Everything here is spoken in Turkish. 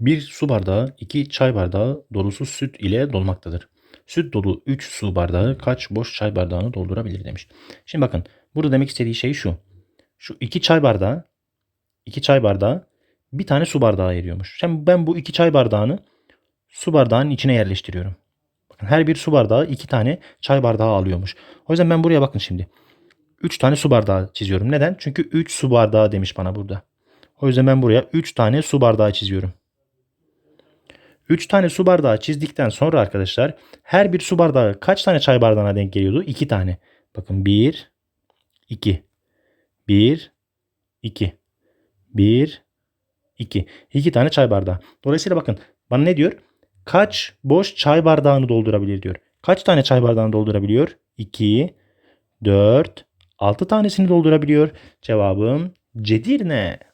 Bir su bardağı 2 çay bardağı dolusu süt ile dolmaktadır. Süt dolu 3 su bardağı kaç boş çay bardağını doldurabilir demiş. Şimdi bakın burada demek istediği şey şu. Şu 2 çay bardağı 2 çay bardağı bir tane su bardağı ayırıyormuş. Şimdi ben bu 2 çay bardağını su bardağının içine yerleştiriyorum. Bakın her bir su bardağı 2 tane çay bardağı alıyormuş. O yüzden ben buraya bakın şimdi. 3 tane su bardağı çiziyorum. Neden? Çünkü 3 su bardağı demiş bana burada. O yüzden ben buraya 3 tane su bardağı çiziyorum. 3 tane su bardağı çizdikten sonra arkadaşlar her bir su bardağı kaç tane çay bardağına denk geliyordu? 2 tane. Bakın 1 2 1 2 1 2 2 tane çay bardağı. Dolayısıyla bakın bana ne diyor? Kaç boş çay bardağını doldurabilir diyor. Kaç tane çay bardağını doldurabiliyor? 2 4 6 tanesini doldurabiliyor. Cevabım Cedirne.